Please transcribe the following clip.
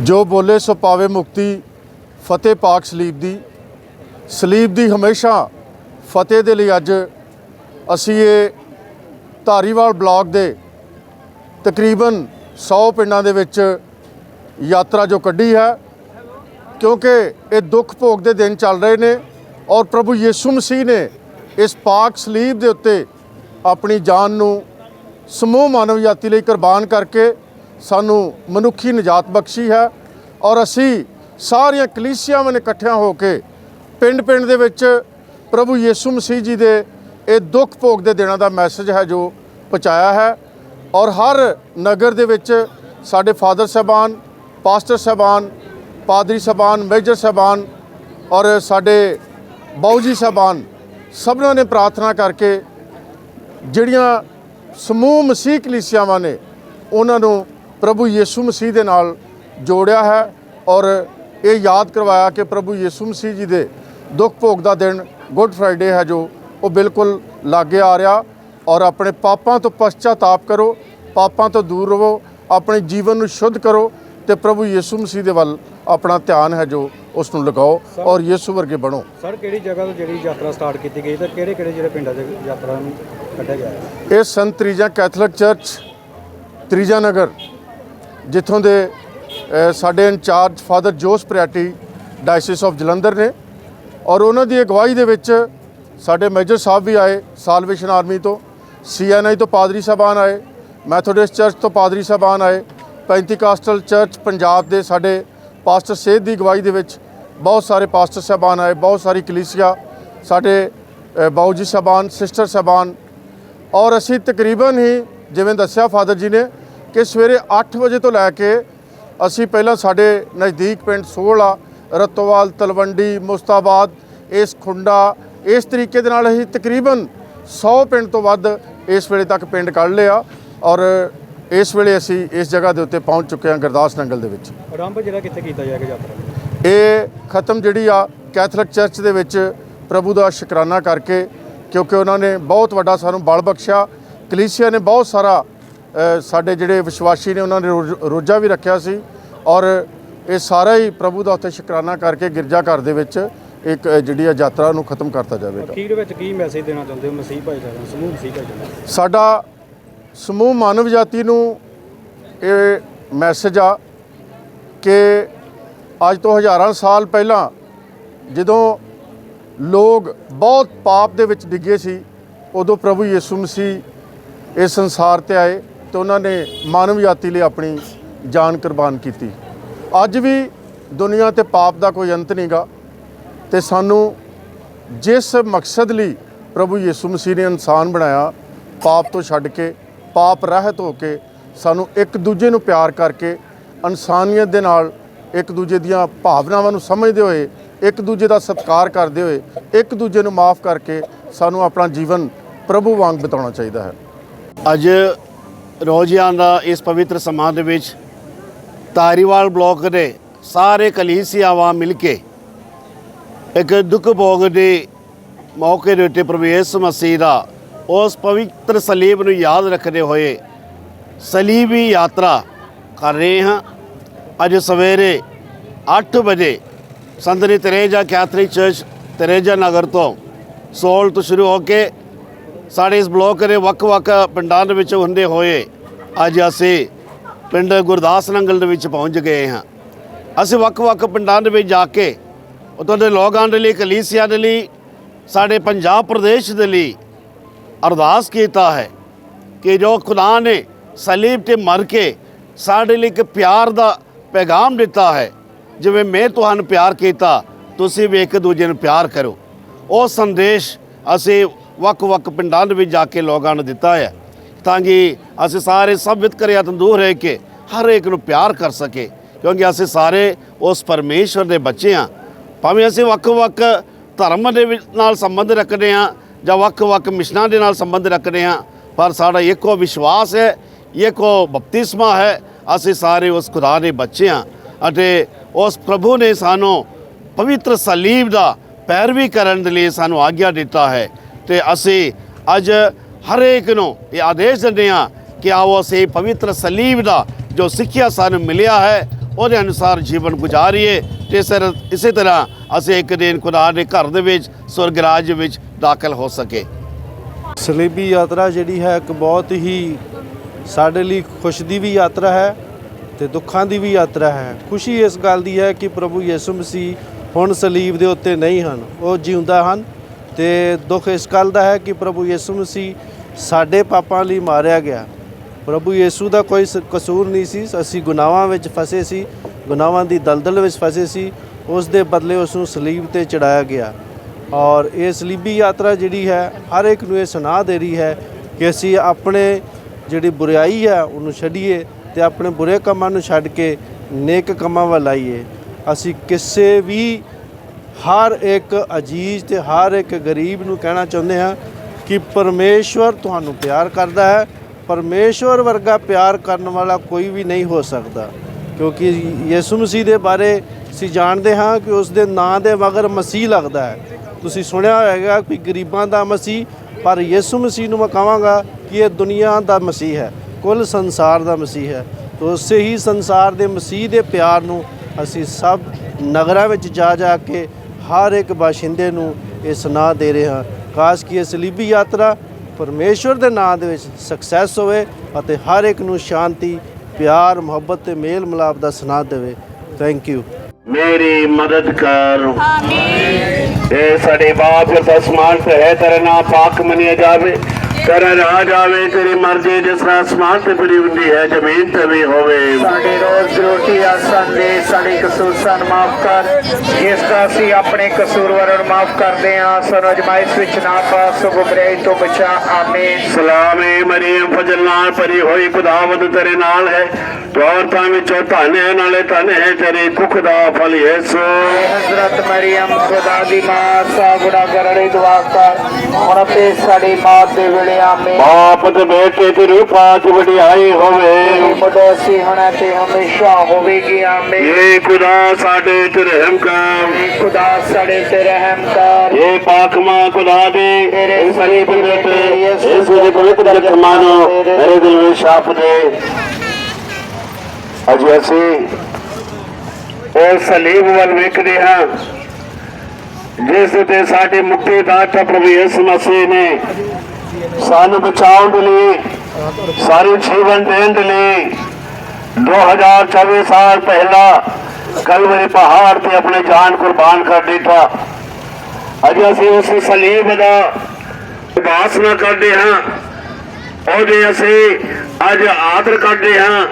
ਜੋ ਬੋਲੇ ਸੋ ਪਾਵੇ ਮੁਕਤੀ, ਫਤਿਹ ਪਾਕ ਸਲੀਬ ਦੀ। ਸਲੀਬ ਦੀ ਹਮੇਸ਼ਾ ਫਤਿਹ ਦੇ ਲਈ ਅੱਜ ਅਸੀਂ ਇਹ ਧਾਰੀਵਾਲ ਬਲਾਕ ਦੇ ਤਕਰੀਬਨ 100 ਪਿੰਡਾਂ ਦੇ ਵਿੱਚ ਯਾਤਰਾ ਜੋ ਕੱਢੀ ਹੈ, ਕਿਉਂਕਿ ਇਹ ਦੁੱਖ ਭੋਗ ਦੇ ਦਿਨ ਚੱਲ ਰਹੇ ਨੇ ਔਰ ਪ੍ਰਭੂ ਯੀਸ਼ੂ ਮਸੀਹ ਨੇ ਇਸ ਪਾਕ ਸਲੀਬ ਦੇ ਉੱਤੇ ਆਪਣੀ ਜਾਨ ਨੂੰ ਸਮੂਹ ਮਾਨਵ ਜਾਤੀ ਲਈ ਕੁਰਬਾਨ ਕਰਕੇ ਸਾਨੂੰ ਮਨੁੱਖੀ ਨਜਾਤ ਬਖਸ਼ੀ ਹੈ ਔਰ ਅਸੀਂ ਸਾਰੀਆਂ ਕਲੀਸਿਆਵਾਂ ਨੇ ਇਕੱਠਿਆਂ ਹੋ ਕੇ ਪਿੰਡ-ਪਿੰਡ ਦੇ ਵਿੱਚ ਪ੍ਰਭੂ ਯੀਸ਼ੂ ਮਸੀਹ ਜੀ ਦੇ ਇਹ ਦੁੱਖ ਭੋਗ ਦੇ ਦਿਨਾਂ ਦਾ ਮੈਸੇਜ ਹੈ ਜੋ ਪਹੁੰਚਾਇਆ ਹੈ ਔਰ ਹਰ ਨਗਰ ਦੇ ਵਿੱਚ ਸਾਡੇ ਫਾਦਰ ਸਾਹਿਬਾਨ, ਪਾਸਟਰ ਸਾਹਿਬਾਨ, ਪਾਦਰੀ ਸਾਹਿਬਾਨ, ਮੇਜਰ ਸਾਹਿਬਾਨ ਔਰ ਸਾਡੇ ਬਾਊ ਜੀ ਸਾਹਿਬਾਨ ਸਭਨਾਂ ਨੇ ਪ੍ਰਾਰਥਨਾ ਕਰਕੇ ਜਿਹੜੀਆਂ ਸਮੂਹ ਮਸੀਹ ਕਲੀਸਿਆਵਾਂ ਨੇ ਉਹਨਾਂ ਨੂੰ ਪ੍ਰਭੂ ਯੀਸ਼ੂ ਮਸੀਹ ਦੇ ਨਾਲ ਜੋੜਿਆ ਹੈ ਔਰ ਇਹ ਯਾਦ ਕਰਵਾਇਆ ਕਿ ਪ੍ਰਭੂ ਯੀਸ਼ੂ ਮਸੀਹ ਜੀ ਦੇ ਦੁੱਖ ਭੋਗ ਦਾ ਦਿਨ ਗੁੱਡ ਫਰਾਈਡੇ ਹੈ ਜੋ ਉਹ ਬਿਲਕੁਲ ਲਾਗੇ ਆ ਰਿਹਾ ਔਰ ਆਪਣੇ ਪਾਪਾਂ ਤੋਂ ਪਛਤਾਤਾਪ ਕਰੋ ਪਾਪਾਂ ਤੋਂ ਦੂਰ ਰਹੋ ਆਪਣੇ ਜੀਵਨ ਨੂੰ ਸ਼ੁੱਧ ਕਰੋ ਤੇ ਪ੍ਰਭੂ ਯੀਸ਼ੂ ਮਸੀਹ ਦੇ ਵੱਲ ਆਪਣਾ ਧਿਆਨ ਹੈ ਜੋ ਉਸ ਨੂੰ ਲਗਾਓ ਔਰ ਯੀਸ਼ੂ ਵਰਗੇ ਬਣੋ। ਸਰ ਕਿਹੜੀ ਜਗ੍ਹਾ ਤੋਂ ਜਿਹੜੀ ਯਾਤਰਾ ਸਟਾਰਟ ਕੀਤੀ ਗਈ ਤੇ ਕਿਹੜੇ ਕਿਹੜੇ ਜਿਹੜੇ ਪਿੰਡਾਂ 'ਚ ਯਾਤਰਾ ਨੂੰ ਕੱਢਿਆ ਗਿਆ? ਇਹ ਸੰਤ ਤ੍ਰੀਜਾ ਕੈਥੋਲਿਕ ਚਰਚ ਤ੍ਰੀਜਾ ਨਗਰ ਜਿੱਥੋਂ ਦੇ ਸਾਡੇ ਇੰਚਾਰਜ ਫਾਦਰ ਜੋਸ ਪ੍ਰਿਆਟੀ ਡਾਇਸਿਸ ਆਫ ਜਲੰਧਰ ਨੇ। ਔਰ ਉਹਨਾਂ ਦੀ ਅਗਵਾਈ ਦੇ ਵਿੱਚ ਸਾਡੇ ਮੇਜਰ ਸਾਹਿਬ ਵੀ ਆਏ ਸਾਲਵੇਸ਼ਨ ਆਰਮੀ ਤੋਂ ਸੀਐਨਆਈ ਤੋਂ ਪਾਦਰੀ ਸਾਹਿਬਾਨ ਆਏ ਮੈਥੋਡਿਸਟ ਚਰਚ ਤੋਂ ਪਾਦਰੀ ਸਾਹਿਬਾਨ ਆਏ ਪੈਂਤੀਕਾਸਟਲ ਚਰਚ ਪੰਜਾਬ ਦੇ ਸਾਡੇ ਪਾਸਟਰ ਸੇਧ ਦੀ ਅਗਵਾਈ ਦੇ ਵਿੱਚ ਬਹੁਤ ਸਾਰੇ ਪਾਸਟਰ ਸਾਹਿਬਾਨ ਆਏ ਬਹੁਤ ਸਾਰੀ ਕਲੀਸਿਆ ਸਾਡੇ ਅ, ਬਾਊ ਜੀ ਸਾਹਿਬਾਨ ਸਿਸਟਰ ਸਾਹਿਬਾਨ। ਔਰ ਅਸੀਂ ਤਕਰੀਬਨ ਹੀ ਜਿਵੇਂ ਦੱਸਿਆ ਫਾਦਰ ਜੀ ਨੇ ਕਿ ਸਵੇਰੇ 8 ਵਜੇ ਤੋਂ ਲੈ ਕੇ ਅਸੀਂ ਪਹਿਲਾਂ ਸਾਡੇ ਨਜ਼ਦੀਕ ਪਿੰਡ ਸੋਹਲਾ ਰਤੋਵਾਲ ਤਲਵੰਡੀ ਮੁਸਤਾਬਾਦ ਇਸ ਖੁੰਡਾ ਇਸ ਤਰੀਕੇ ਦੇ ਨਾਲ ਅਸੀਂ ਤਕਰੀਬਨ 100 ਪਿੰਡ ਤੋਂ ਵੱਧ ਇਸ ਵੇਲੇ ਤੱਕ ਪਿੰਡ ਕੱਢ ਲਿਆ ਔਰ ਇਸ ਵੇਲੇ ਅਸੀਂ ਇਸ ਜਗ੍ਹਾ ਦੇ ਉੱਤੇ ਪਹੁੰਚ ਚੁੱਕੇ ਹਾਂ ਗੁਰਦਾਸ ਨੰਗਲ ਦੇ ਵਿੱਚ ਆਰੰਭ ਜਿਹੜਾ ਕਿੱਥੇ ਕੀਤਾ ਜਾਏਗਾ ਯਾਤਰਾ? ਇਹ ਖਤਮ ਜਿਹੜੀ ਆ ਕੈਥੋਲਿਕ ਚਰਚ ਦੇ ਵਿੱਚ ਪ੍ਰਭੂ ਦਾ ਸ਼ੁਕਰਾਨਾ ਕਰਕੇ ਕਿਉਂਕਿ ਉਹਨਾਂ ਨੇ ਬਹੁਤ ਵੱਡਾ ਸਾਨੂੰ ਬਲ ਬਖਸ਼ਿਆ ਕਲੀਸਿਆ ਨੇ ਬਹੁਤ ਸਾਰਾ ਸਾਡੇ ਜਿਹੜੇ ਵਿਸ਼ਵਾਸੀ ਨੇ ਉਹਨਾਂ ਨੇ ਰੋਜ਼- ਵੀ ਰੱਖਿਆ ਸੀ ਔਰ ਇਹ ਸਾਰਾ ਹੀ ਪ੍ਰਭੂ ਦਾ ਉੱਥੇ ਸ਼ੁਕਰਾਨਾ ਕਰਕੇ ਗਿਰਜਾ ਘਰ ਦੇ ਵਿੱਚ ਇੱਕ ਜਿਹੜੀ ਆ ਯਾਤਰਾ ਨੂੰ ਖਤਮ ਕਰਤਾ ਜਾਵੇਗਾ। ਅਖੀਰ ਵਿੱਚ ਕੀ ਮੈਸੇਜ ਦੇਣਾ ਚਾਹੁੰਦੇ ਹੋ? ਮਸੀਹ ਭਾਈਚਾਰੇ ਨੂੰ ਸਮੂਹ ਮਸੀਹ ਭਾਈਚਾਰੇ? ਸਾਡਾ ਸਮੂਹ ਮਾਨਵ ਜਾਤੀ ਨੂੰ ਇਹ ਮੈਸੇਜ ਆ ਕਿ ਅੱਜ ਤੋਂ ਹਜ਼ਾਰਾਂ ਸਾਲ ਪਹਿਲਾਂ ਜਦੋਂ ਲੋਕ ਬਹੁਤ ਪਾਪ ਦੇ ਵਿੱਚ ਡਿੱਗੇ ਸੀ ਉਦੋਂ ਪ੍ਰਭੂ ਯਿਸੂ ਮਸੀਹ ਇਸ ਸੰਸਾਰ ਤੇ ਆਏ। ਤੇ ਉਹਨਾਂ ਨੇ ਮਾਨਵ ਜਾਤੀ ਲਈ ਆਪਣੀ ਜਾਨ ਕੁਰਬਾਨ ਕੀਤੀ। ਅੱਜ ਵੀ ਦੁਨੀਆ ਤੇ ਪਾਪ ਦਾ ਕੋਈ ਅੰਤ ਨਹੀਂਗਾ ਤੇ ਸਾਨੂੰ ਜਿਸ ਮਕਸਦ ਲਈ ਪ੍ਰਭੂ ਯਿਸੂ ਮਸੀਹ ਨੇ ਇਨਸਾਨ ਬਣਾਇਆ, ਪਾਪ ਤੋਂ ਛੱਡ ਕੇ, ਪਾਪ ਰਹਿਤ ਹੋ ਕੇ, ਸਾਨੂੰ ਇੱਕ ਦੂਜੇ ਨੂੰ ਪਿਆਰ ਕਰਕੇ, ਇਨਸਾਨੀਅਤ ਦੇ ਨਾਲ ਇੱਕ ਦੂਜੇ ਦੀਆਂ ਭਾਵਨਾਵਾਂ ਨੂੰ ਸਮਝਦੇ ਹੋਏ, ਇੱਕ ਦੂਜੇ ਦਾ ਸਤਿਕਾਰ ਕਰਦੇ ਹੋਏ, ਇੱਕ ਦੂਜੇ ਨੂੰ ਮਾਫ ਕਰਕੇ ਸਾਨੂੰ ਆਪਣਾ ਜੀਵਨ ਪ੍ਰਭੂ ਵਾਂਗ ਬਿਤਾਉਣਾ ਚਾਹੀਦਾ ਹੈ। ਅੱਜ ਰੋਜ਼ਿਆਂ ਦਾ ਇਸ ਪਵਿੱਤਰ ਸਮਾਂ ਦੇ ਵਿੱਚ ਤਾਰੀਵਾਲ ਬਲਾਕ ਦੇ ਸਾਰੇ ਕਲੀਸਿਆਵਾਂ ਮਿਲ ਕੇ ਇੱਕ ਦੁੱਖ ਭੋਗ ਦੇ ਮੌਕੇ ਦੇ ਉੱਤੇ ਪ੍ਰਵੇਸ ਮਸੀਹ ਦਾ ਉਸ ਪਵਿੱਤਰ ਸਲੀਬ ਨੂੰ ਯਾਦ ਰੱਖਦੇ ਹੋਏ ਸਲੀਬੀ ਯਾਤਰਾ ਕਰ ਰਹੇ ਹਾਂ। ਅੱਜ ਸਵੇਰੇ 8 ਵਜੇ ਸੰਤਨੀ ਤਰੇਜਾ ਕੈਥੋਲਿਕ ਚਰਚ ਤਰੇਜਾ ਨਗਰ ਤੋਂ ਸੋਲ ਤੋਂ ਸ਼ੁਰੂ ਹੋ ਕੇ ਸਾਡੇ ਇਸ ਬਲਾਕ ਦੇ ਵੱਖ-ਵੱਖ ਪਿੰਡਾਂ ਦੇ ਵਿੱਚ ਹੁੰਦੇ ਹੋਏ ਅੱਜ ਅਸੀਂ ਪਿੰਡ ਗੁਰਦਾਸ ਨੰਗਲ ਦੇ ਵਿੱਚ ਪਹੁੰਚ ਗਏ ਹਾਂ। ਅਸੀਂ ਵੱਖ-ਵੱਖ ਪਿੰਡਾਂ ਦੇ ਵਿੱਚ ਜਾ ਕੇ ਉੱਥੋਂ ਦੇ ਲੋਕਾਂ ਦੇ ਲਈ, ਕਲੀਸਿਆ ਦੇ ਲਈ, ਸਾਡੇ ਪੰਜਾਬ ਪ੍ਰਦੇਸ਼ ਦੇ ਲਈ ਅਰਦਾਸ ਕੀਤਾ ਹੈ ਕਿ ਜੋ ਖੁਦਾ ਨੇ ਸਲੀਬ ਤੇ ਮਰ ਕੇ ਸਾਡੇ ਲਈ ਇੱਕ ਪਿਆਰ ਦਾ ਪੈਗਾਮ ਦਿੱਤਾ ਹੈ। ਜਿਵੇਂ ਮੈਂ ਤੁਹਾਨੂੰ ਪਿਆਰ ਕੀਤਾ, ਤੁਸੀਂ ਵੀ ਇੱਕ ਦੂਜੇ ਨੂੰ ਪਿਆਰ ਕਰੋ। ਉਹ ਸੰਦੇਸ਼ ਅਸੀਂ ਵੱਖ-ਵੱਖ ਪਿੰਡਾਂ ਦੇ ਵਿੱਚ ਜਾ ਕੇ ਲੋਕਾਂ ਨੂੰ ਦਿੱਤਾ ਹੈ, ਤਾਂ ਕਿ ਅਸੀਂ ਸਾਰੇ ਸਭ ਵਿਤਕਰਿਆਂ ਤੋਂ ਦੂਰ ਰਹਿ ਕੇ ਹਰ ਇੱਕ ਨੂੰ ਪਿਆਰ ਕਰ ਸਕੇ ਕਿਉਂਕਿ ਅਸੀਂ ਸਾਰੇ ਉਸ ਪਰਮੇਸ਼ਵਰ ਦੇ ਬੱਚੇ ਹਾਂ। ਭਾਵੇਂ ਅਸੀਂ ਵੱਖ-ਵੱਖ ਧਰਮ ਦੇ ਵਿੱਚ ਨਾਲ ਸੰਬੰਧ ਰੱਖਦੇ ਹਾਂ ਜਾਂ ਵੱਖ-ਵੱਖ ਮਿਸ਼ਨਾਂ ਦੇ ਨਾਲ ਸੰਬੰਧ ਰੱਖਦੇ ਹਾਂ, ਪਰ ਸਾਡਾ ਇੱਕੋ ਵਿਸ਼ਵਾਸ ਹੈ, ਇੱਕੋ ਬਪਤਿਸਮਾ ਹੈ, ਅਸੀਂ ਸਾਰੇ ਉਸ ਖੁਦਾ ਦੇ ਬੱਚੇ ਹਾਂ ਅਤੇ ਉਸ ਪ੍ਰਭੂ ਨੇ ਸਾਨੂੰ ਪਵਿੱਤਰ ਸਲੀਬ ਦਾ ਪੈਰਵੀ ਕਰਨ ਦੇ ਲਈ ਸਾਨੂੰ ਆਗਿਆ ਦਿੱਤਾ ਹੈ। ਤੇ ਅਸੀਂ ਅੱਜ ਹਰੇਕ ਨੂੰ ਇਹ ਆਦੇਸ਼ ਦਿੰਦੇ ਹਾਂ ਕਿ ਆਓ ਅਸੀਂ ਪਵਿੱਤਰ ਸਲੀਬ ਦਾ ਜੋ ਸਿੱਖਿਆ ਸਾਨੂੰ ਮਿਲਿਆ ਹੈ, ਉਹਦੇ ਅਨੁਸਾਰ ਜੀਵਨ ਗੁਜ਼ਾਰੀਏ ਤੇ ਸਰ ਇਸੇ ਤਰ੍ਹਾਂ ਅਸੀਂ ਇੱਕ ਦਿਨ ਖੁਦਾ ਦੇ ਘਰ ਦੇ ਵਿੱਚ, ਸਵਰਗ ਰਾਜ ਵਿੱਚ ਦਾਖਲ ਹੋ ਸਕੇ। ਸਲੀਬੀ ਯਾਤਰਾ ਜਿਹੜੀ ਹੈ ਇੱਕ ਬਹੁਤ ਹੀ ਸਾਡੇ ਲਈ ਖੁਸ਼ ਦੀ ਵੀ ਯਾਤਰਾ ਹੈ ਤੇ ਦੁੱਖਾਂ ਦੀ ਵੀ ਯਾਤਰਾ ਹੈ। ਖੁਸ਼ੀ ਇਸ ਗੱਲ ਦੀ ਹੈ ਕਿ ਪ੍ਰਭੂ ਯਿਸੂ ਮਸੀਹ ਹੁਣ ਸਲੀਬ ਦੇ ਉੱਤੇ ਨਹੀਂ ਹਨ, ਉਹ ਜਿਉਂਦਾ ਹਨ। ਤੇ ਦੁੱਖ ਇਸ ਗੱਲ ਦਾ ਹੈ ਕਿ ਪ੍ਰਭੂ ਯਿਸੂ ਮਸੀਹ ਸਾਡੇ ਪਾਪਾਂ ਲਈ ਮਾਰਿਆ ਗਿਆ। ਪ੍ਰਭੂ ਯਿਸੂ ਦਾ ਕੋਈ ਸ- ਕਸੂਰ ਨਹੀਂ ਸੀ। ਅਸੀਂ ਗੁਨਾਹਾਂ ਵਿੱਚ ਫਸੇ ਸੀ। ਗੁਨਾਹਾਂ ਦੀ ਦਲਦਲ ਵਿੱਚ ਫਸੇ ਸੀ। ਉਸ ਦੇ ਬਦਲੇ ਉਸ ਨੂੰ ਸਲੀਬ ਤੇ ਚੜਾਇਆ ਗਿਆ। ਔਰ ਇਹ ਸਲੀਬੀ ਯਾਤਰਾ ਜਿਹੜੀ ਹੈ, ਹਰ ਇੱਕ ਨੂੰ ਇਹ ਸੁਣਾ ਦੇ ਰਹੀ ਹੈ ਕਿ ਅਸੀਂ ਆਪਣੇ ਜਿਹੜੀ ਬੁਰਾਈ ਹੈ, ਉਹਨੂੰ ਛੱਡੀਏ ਤੇ ਆਪਣੇ ਬੁਰੇ ਕੰਮਾਂ ਨੂੰ ਛੱਡ ਕੇ ਨੇਕ ਕੰਮਾਂ ਵੱਲ ਆਈਏ। ਅਸੀਂ ਕਿਸੇ ਵੀ ਹਰ ਇੱਕ ਅਜੀਜ਼ ਤੇ ਹਰ ਇੱਕ ਗਰੀਬ ਨੂੰ ਕਹਿਣਾ ਚਾਹੁੰਦੇ ਹਾਂ ਕਿ ਪਰਮੇਸ਼ਵਰ ਤੁਹਾਨੂੰ ਪਿਆਰ ਕਰਦਾ ਹੈ। ਪਰਮੇਸ਼ਵਰ ਵਰਗਾ ਪਿਆਰ ਕਰਨ ਵਾਲਾ ਕੋਈ ਵੀ ਨਹੀਂ ਹੋ ਸਕਦਾ। ਕਿਉਂਕਿ ਯਿਸੂ ਮਸੀਹ ਦੇ ਬਾਰੇ ਅਸੀਂ ਜਾਣਦੇ ਹਾਂ ਕਿ ਉਸ ਦੇ ਨਾਂ ਦੇ ਮਗਰ ਮਸੀਹ ਲੱਗਦਾ ਹੈ। ਤੁਸੀਂ ਸੁਣਿਆ ਹੋਵੇਗਾ ਕਿ ਗਰੀਬਾਂ ਦਾ ਮਸੀਹ, ਪਰ ਯਿਸੂ ਮਸੀਹ ਨੂੰ ਮੈਂ ਕਹਾਂਗਾ ਕਿ ਇਹ ਦੁਨੀਆ ਦਾ ਮਸੀਹ ਹੈ। ਕੁੱਲ ਸੰਸਾਰ ਦਾ ਮਸੀਹ ਹੈ। ਤੋ ਉਸੇ ਹੀ ਸੰਸਾਰ ਦੇ ਮਸੀਹ ਦੇ ਪਿਆਰ ਨੂੰ ਅਸੀਂ ਸਭ ਨਗਰਾਂ ਵਿੱਚ ਜਾ ਜਾ ਕੇ ਹਰ ਇੱਕ ਬਾਸ਼ਿੰਦੇ ਨੂੰ ਇਹ ਸੁਣਾ ਦੇ ਰਹੇ ਹਾਂ। ਕਾਸ਼ ਕਿ ਇਹ ਸਲੀਬੀ ਯਾਤਰਾ ਪਰਮੇਸ਼ਵਰ ਦੇ ਨਾਮ ਦੇ ਵਿੱਚ ਸਕਸੈਸ ਹੋਵੇ ਅਤੇ ਹਰ ਇੱਕ ਨੂੰ ਸ਼ਾਂਤੀ ਪਿਆਰ ਮੁਹੱਬਤ ਤੇ ਮੇਲ ਮਿਲਾਪ ਦਾ ਸੁਣਾ ਦੇਵੇ। ਥੈਂਕ ਯੂ ਮੇਰੀ ਮਦਦ ਕਰ। ਆਮੀਨ ਇਹ ਸਾਡੇ ਬਾਪ ਅਸਮਾਨ ਤੇ ਹੈ ਤੇਰਾ ਨਾਮ ਪਾਕ ਮੰਨਿਆ ਜਾਵੇ। ਤੇਰਾ ਰਾਜ ਆਵੇ ਤੇਰੀ ਮਰਜ਼ੀ ਜਿਸ ਤਰ੍ਹਾਂ ਅਸਮਾਨ ਤੇ ਬਣੀ ਹੁੰਦੀ ਹੈ ਜ਼ਮੀਨ ਤੇ ਵੀ ਹੋਵੇ। ਸਾਡੇ ਰੋਜ਼ ਦੀ ਰੋਟੀ ਆ ਸਾਡੇ ਸਾਡੇ ਕਸੂਰ ਸਾਨੂੰ ਮਾਫ ਕਰ। ਜਿਸ ਦਾ ਅਸੀਂ ਆਪਣੇ ਕਸੂਰਵਾਰਾਂ ਨੂੰ ਮਾਫ ਕਰਦੇ ਹਾਂ ਸਾਨੂੰ ਅਜਮਾਇਸ਼ ਵਿੱਚ ਨਾ ਪਾ ਸੋ ਬੁਰਾਈ ਤੋਂ ਬਚਾ। ਆਮੀਨ। ਸਲਾਮ ਏ ਮਰੀਮ ਫਜ਼ਲ ਨਾਲ ਭਰੀ ਹੋਈ ਖੁਦਾਵੰਦ ਤੇਰੇ ਨਾਲ ਹੈ। ਤੂੰ ਔਰਤਾਂ ਵਿੱਚੋਂ ਧਨ ਹੈ ਨਾਲੇ ਧਨ ਹੈ ਤੇਰੇ ਕੁੱਖ ਦਾ ਫਲ ਯਿਸੂ। ਹਜ਼ਰਤ ਮਰੀਮ ਖੁਦਾ ਦੀ ਮਾਂ ਸਾਗੜਾ ਕਰੜੇ ਦੁਆ ਕਰ ਹੁਣ ਤੇ ਸਾਡੀ ਮੌਤ ਦੇ ਵੇਲੇ ਬਾਪ ਤੇ ਬੇਟੇ ਤੇ ਰੂਪਾਂ ਚ ਵਡਿਆਈ ਹੋਵੇ। ਮੁੰਡੇ ਅਸੀਂ ਹੁਣ ਤੇ ਹਮੇਸ਼ਾ ਹੋਵੇਗੀ ਆਮੀਨ। ਇਹ ਖੁਦਾ ਸਾਡੇ ਤੇ ਰਹਿਮ ਕਰ। ਖੁਦਾ ਸਾਡੇ ਤੇ ਰਹਿਮ ਕਰ। ਇਹ ਪਾਕ ਮਾਂ ਖੁਦਾ ਦੇ। ਇਸ ਸਲੀਬ ਬੇਟੇ ਇਸ ਦੇ ਪਵਿੱਤਰ ਰਖਮਾਨੋ ਮੇਰੇ ਦਿਲ ਵਿੱਚ ਛਾਪ ਦੇ। ਅੱਜ ਅਸੀਂ ਉਹ ਸਲੀਬ ਵੱਲ ਵੇਖਦੇ ਹਾਂ ਜਿਸ ਤੇ ਸਾਡੇ ਮੁਕਤੀ ਦਾਤਾ ਪ੍ਰਭੂ ਯਿਸੂ ਮਸੀਹ ਨੇ ਸਾਨੂੰ ਬਚਾਉਣ ਦੇ ਲਈ, ਸਾਰੇ ਜੀਵਨ ਦੇਣ ਦੇ ਲਈ 2024 ਸਾਲ ਪਹਿਲਾਂ ਕਲਵਰੀ ਪਹਾੜ ਤੇ ਆਪਣੇ ਜਾਨ ਕੁਰਬਾਨ ਕਰ ਦਿੱਤਾ। ਅੱਜ ਅਸੀਂ ਉਸ ਸਲੀਬ ਦਾ ਉਪਾਸਨਾ ਕਰਦੇ ਹਾਂ। ਉਹਦੇ ਅਸੀਂ ਅੱਜ ਆਦਰ ਕਰਦੇ ਹਾਂ।